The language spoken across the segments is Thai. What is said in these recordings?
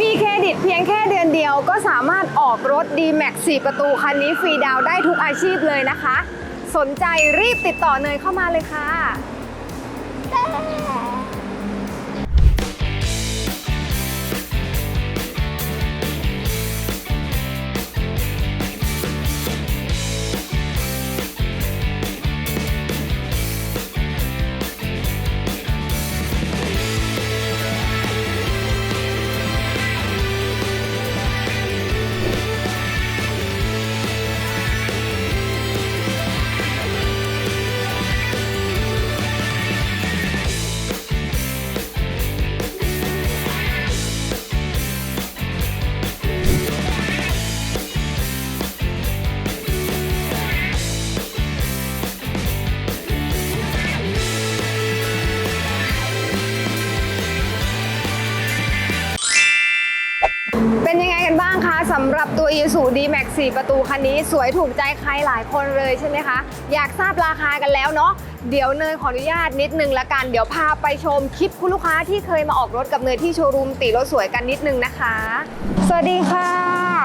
มีเครดิตเพียงแค่เดือนเดียวก็สามารถออกรถ D-Max 4 ประตูคันนี้ฟรีดาวได้ทุกอาชีพเลยนะคะ สนใจรีบติดต่อเนยเข้ามาเลยค่ะ สำหรับตัว Isuzu D-Max 4 ประตูคันนี้สวยถูกใจใครหลายคนเลยใช่ไหมคะ อยากทราบราคากันแล้วเนาะเดี๋ยวเนยขออนุญาตนิดนึงละกัน เดี๋ยวพาไปชมคลิปคุณลูกค้าที่เคยมาออกรถกับเนยที่โชว์รูมตีรถสวยกันนิดนึงนะคะ สวัสดีค่ะ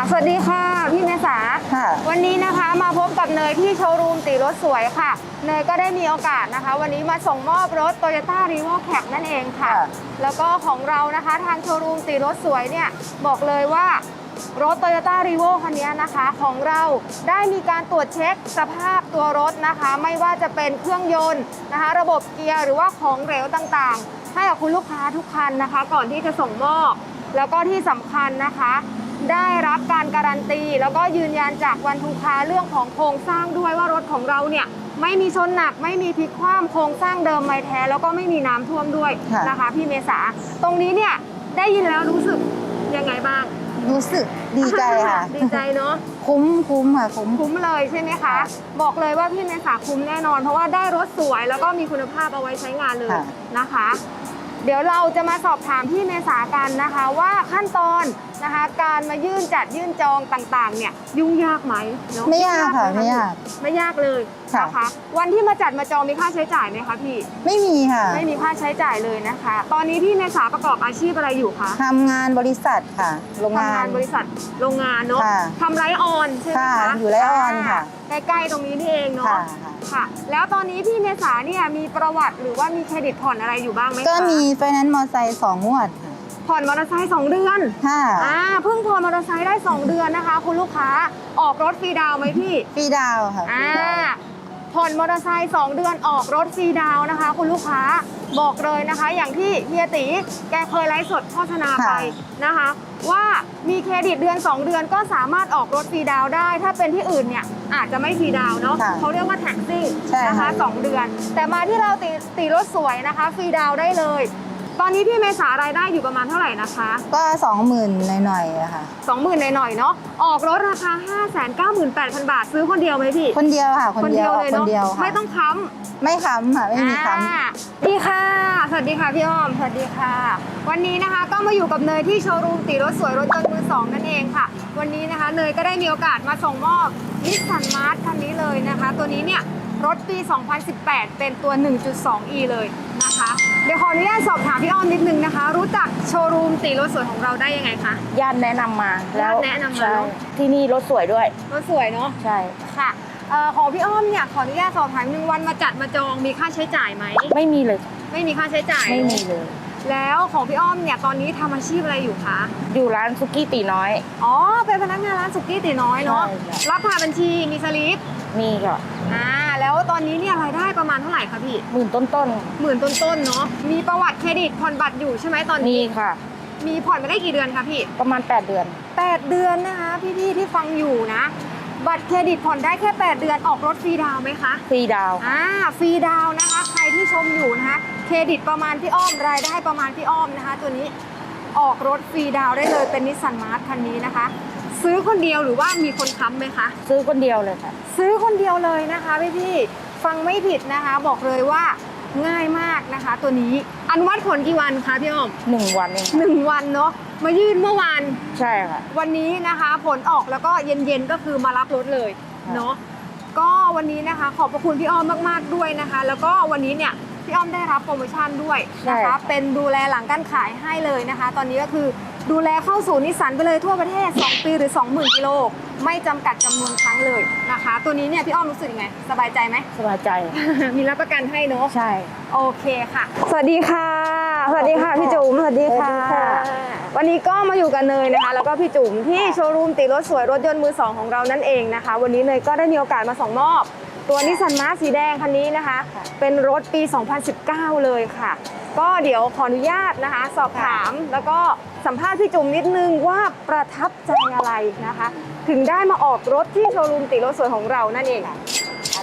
สวัสดีค่ะพี่เมษาค่ะ วันนี้นะคะมาพบกับเนยที่โชว์รูมตีรถสวยค่ะ เนยก็ได้มีโอกาสนะคะ วันนี้มาส่งมอบรถ Toyota r e v o Cap นั่นเองค่ะค่ะ แล้วก็ของเรานะคะทางโชว์รูมตีรถสวยเนี่ยบอกเลยว่า รถ Toyota r e v o คันนี้นะคะของเราได้มีการตรวจเช็คสภาพตัวรถนะคะ ไม่ว่าจะเป็นเครื่องยนต์นะคะ ระบบเกียร์หรือว่าของเหลวต่างๆ ให้กับคุณลูกค้าทุกคันนะคะ ก่อนที่จะส่งมอบ แล้วก็ที่สำคัญนะคะ ได้รับการการันตี แล้วก็ยืนยันจากวันทูคาเรื่องของโครงสร้างด้วยว่ารถของเราเนี่ยไม่มีชนหนักไม่มีพลิกคว่ำโครงสร้างเดิมไม่แท้ แล้วก็ไม่มีน้ำท่วมด้วยนะคะ พี่เมษา ตรงนี้เนี่ยได้ยินแล้วรู้สึกยังไงบ้าง รู้สึกดีใจค่ะ ดีใจเนาะ คุ้มคุ้มค่ะคุ้ม คุ้มเลยใช่ไหมคะค่ะบอกเลยว่าพี่เมษาคุ้มแน่นอน เพราะว่าได้รถสวยแล้วก็มีคุณภาพเอาไว้ใช้งานเลยค่ะนะคะ เดี๋ยวเราจะมาสอบถามพี่เมษากันนะคะว่าขั้นตอนนะคะการมายื่นจัดยื่นจองต่างๆ เนี่ยยุ่งยากไหมเนอะไม่ยากค่ะหไม่ยาก ไม่ยากเลยค่ะ นะคะวันที่มาจัดมาจองมีค่าใช้จ่ายไหมคะพี่ไม่มีค่ะไม่มีค่าใช้จ่ายเลยนะคะ ตอนนี้พี่เมษาประกอบอาชีพอะไรอยู่คะทำงานบริษัทค่ะ โรงทำงางานน บริษัทโรงงานเนาะค่ะ ทำไรออนใช่ไหมค่ะคะอยู่ไรออนค่ะา ใกล้ๆตรงนี้นี่เองเนาะค่ะค่ะ ค่ะ แล้วตอนนี้พี่เมษาเนี่ยมีประวัติหรือว่ามีเครดิตผ่อนอะไรอยู่บ้างไหมคะก็มีไฟแนนซ์มอไซค์สองงวดค่ะผ่อนมอเตอร์ไซค์สองเดือนค่ะ อ่าเพิ่งผ่อนมอเตอร์ไซค์ได้2เดือนนะคะ คุณลูกค้าออกรถฟรีดาวน์ไหมพี่ ฟรีดาวน์ค่ะฟอ่ารีดาวน์ ผ่อนมอเตอร์ไซค์2เดือนออกรถฟรีดาวน์นะคะ คุณลูกค้าบอกเลยนะคะ อย่างที่เฮียตีแกเคยไลฟ์สดโฆษณาไปนะคะ ว่ามีเครดิตเดือน 2 เดือนก็สามารถออกรถฟรีดาวน์ได้ ถ้าเป็นที่อื่นเนี่ยอาจจะไม่ฟรีดาวน์เนาะค่ะเขาเรียกว่าแท็กซี่ใช่นะคะค่ะสองเดือน แต่มาที่เราตีตีรถสวยนะคะฟรีดาวน์ได้เลย ตอนนี้พี่เมษารายได้อยู่ประมาณเท่าไหร่นะคะก็สองหมื่นหน่อยๆอะค่ะ 20,000หน่อยๆเนาะออกรถราคา 598,000 บาทซื้อคนเดียวไหมพี่คนเดียวค่ะ คนเดียวออกเลยคนเนาะเดียวค่ะไม่ต้องค้ำ ไม่ค้ำค่ะ ไม่มีค้อ่าดีค่ะ สวัสดีค่ะพี่อ้อม สวัสดีค่ะ วันนี้นะคะก็มาอยู่กับเนยที่โชว์รูมตีรถสวยรถยนต์มือสองนั่นเองค่ะ วันนี้นะคะเนยก็ได้มีโอกาสมาส่งมอบนิสสันมาร์ทคันนี้เลยนะคะ ตัวนี้เนี่ยรถปี 2018 เป็นตัว 1.2e เลยนะคะ เดี๋ยวขออนุญาตสอบถามพี่อ้อมนิดนึงนะคะ รู้จักโชว์รูมตีรถสวยของเราได้ยังไงคะ ญาติแนะนำมาแล้วญาติแนะนำมาใช่เนอะ ที่นี่รถสวยด้วย รถสวยเนาะใช่ ค่ะเอ่อของพี่อ้อมเนี่ยขออนุญาตสอบถามหนึ่งวันมาจัดมาจองมีค่าใช้จ่ายไหมไม่มีเลย ไม่มีค่าใช้จ่ายไม่มีเลย แล้วของพี่อ้อมเนี่ยตอนนี้ทำอาชีพอะไรอยู่คะอยู่ร้านซุกี้ตีน้อย อ๋อเป็นพนักงานร้านสุกี้ตีน้อยเนาะใช่ค่ะ รับผ่านบัญชีมีสลิป มีก็อ่าแล้วตอนนี้เนี่ยรายได้ประมาณเท่าไหร่คะพี่หมื่นต้นต้นหมื่นต้นๆเนาะมีประวัติเครดิตผ่อนบัตรอยู่ใช่ไหมตอนๆมีนี้ค่ะ มีผ่อนมาได้กี่เดือนคะพี่ประมาณ 8 เดือน 8 เดือนนะคะพี่ๆที่ฟังอยู่นะ บัตรเครดิตผ่อนได้แค่ 8 เดือนออกรถฟรีดาวน์ไหมคะฟรีดาวน์อ่าฟรีดาวน์นะคะ ใครที่ชมอยู่นะคะเครดิตประมาณพี่อ้อมรายได้ประมาณพี่อ้อมนะคะ ตัวนี้ออกรถฟรีดาวน์ได้เลยเป็นนิสสันมาร์ทคันนี้นะคะ ซื้อคนเดียวหรือว่ามีคนค้ำไหมคะ ซื้อคนเดียวเลยค่ะ ซื้อคนเดียวเลยนะคะพี่พี่ๆฟังไม่ผิดนะคะ บอกเลยว่าง่ายมากนะคะ ตัวนี้อนุมัติผลกี่วันคะพี่อ้อม1วันเองค่ะหนึ่งวันเนาะมายื่นเมื่อวานใช่ค่ะ วันนี้นะคะผลออกแล้วก็เย็นๆก็คือมารับรถเลยค่ะเนาะก็วันนี้นะคะ ขอบพระคุณพี่อ้อมมากๆด้วยนะคะ แล้วก็วันนี้เนี่ยพี่อ้อมได้รับโปรโมชั่นด้วยใช่นะคะค่ะเป็นดูแลหลังการขายให้เลยนะคะ ตอนนี้ก็คือ ดูแลเข้าสู่นิสสันไปเลยทั่วประเทศ 2 ปีหรือ 20,000กิโลไม่จำกัดจำนวนครั้งเลยนะคะ ตัวนี้เนี่ยพี่อ้อมรู้สึกยังไง สบายใจไหม สบายใจ มีรับประกันให้เนอะใช่ โอเคค่ะ สวัสดีค่ะ สวัสดีค่ะพี่จุ๋มสวัสดีค่ะ สวัสดีค่ะ วันนี้ก็มาอยู่กับเนยนะคะ แล้วก็พี่จุ๋มที่โชว์รูมติดรถสวยรถยนต์มือสองของเรานั่นเองนะคะ วันนี้เนยก็ได้มีโอกาสมาส่งมอบ ตัวนิสสันมาร์สีแดงคันนี้นะคะ เป็นรถปี 2019 เลยค่ะ ก็เดี๋ยวขออนุญาตนะคะ สอบถามแล้วก็ สัมภาษณ์พี่จุ๋มนิดนึงว่าประทับใจอะไรนะคะ ถึงได้มาออกรถที่โชว์รูมติดรถสวยของเรานั่นเองอะ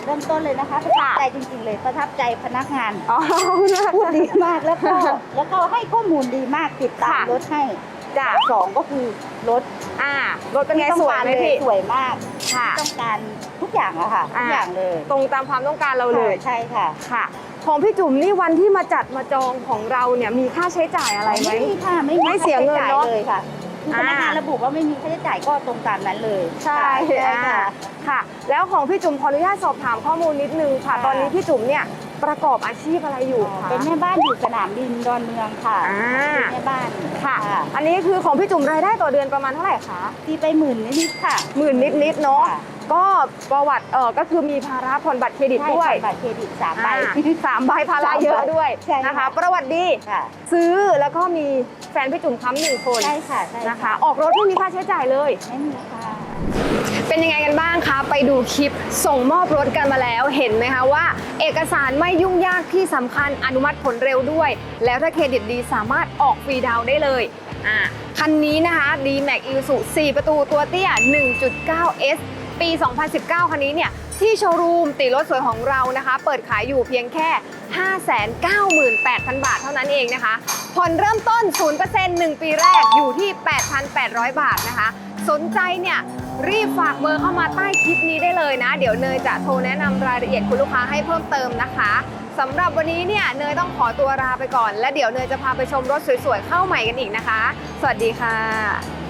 เริ่มต้นเลยนะคะประทับใจจริง ๆ เลยประทับใจพนักงานอ๋อขอบคุณมากพูดดีมากแล้วก็แล้วก็ให้ข้อมูลดีมากติดตามค่ะรถให้จ้ะสองก็คือรถอ่ารถเป็นไงที่สต้องวยการไหมเลยพี่สวยมากค่ะต้องการทุกอย่างอะค่ะทุกอย่างเลย ตรงตามความต้องการเราเลยใช่ค่ะค่ะ ของพี่จุ๋มนี่วันที่มาจัดมาจองของเราเนี่ยมีค่าใช้จ่ายอะไรไหม ไม่มีค่ะไม่มีไม่เสียเงินค่าใช้เนอะจ่ายเลยค่ะคือพนักงานอ่า ระบุว่าไม่มีค่าใช้จ่ายก็ตรงตามนั้นเลยใช่ค่ะใช่อ่าค่ะ ค่ะ แล้วของพี่จุ๋มขออนุญาตสอบถามข้อมูลนิดนึงค่ะ ค่ะ ตอนนี้พี่จุ๋มเนี่ยประกอบอาชีพอะไรอยู่คะเป็นแม่บ้านอยู่สนามบินดอนเมืองค่ะอ่าเป็นแม่บ้านค่ะ อันนี้คือของพี่จุ๋มรายได้ต่อเดือนประมาณเท่าไหร่คะ ตีไปหมื่นนิดๆค่ะ หมื่นนิดๆเนาะค่ะ ก็ประวัติเออก็คือมีภาระผ่อนบัตรเครดิตใช่ด้วยค่ะบัตรเครดิตสามใบอ่าสามใบภาระเยอะด้วยใช่นะคะค่ะประวัติดี ค่ะ ซื้อแล้วก็มีแฟนพี่จุ๋มค้ำหนึ่งคนใช่ค่ะใช่นะคะ ออกรถไม่มีค่าใช้จ่ายเลย ไม่มีค่ะ เป็นยังไงกันบ้างคะ ไปดูคลิปส่งมอบรถกันมาแล้ว เห็นไหมคะว่า เอกสารไม่ยุ่งยากที่สำคัญอนุมัติผลเร็วด้วย แล้วถ้าเครดิตดีสามารถออกฟรีดาวน์ได้เลยอ่าคันนี้นะคะ D-Max i s u 4ประตูตัวเตี้ย 1.9S ปี 2019 คันนี้เนี่ยที่โชว์รูมติรถสวยของเรานะคะ เปิดขายอยู่เพียงแค่ 598,000 บาทเท่านั้นเองนะคะ ผ่อนเริ่มต้น 0% 1 ปีแรกอยู่ที่ 8,800 บาทนะคะ สนใจเนี่ยรีบฝากเบอร์เข้ามาใต้คลิปนี้ได้เลยนะ เดี๋ยวเนยจะโทรแนะนำรายละเอียดคุณลูกค้าให้เพิ่มเติมนะคะสำหรับวันนี้เนี่ยเนยต้องขอตัวลาไปก่อน และเดี๋ยวเนยจะพาไปชมรถสวยๆเข้าใหม่กันอีกนะคะ สวัสดีค่ะ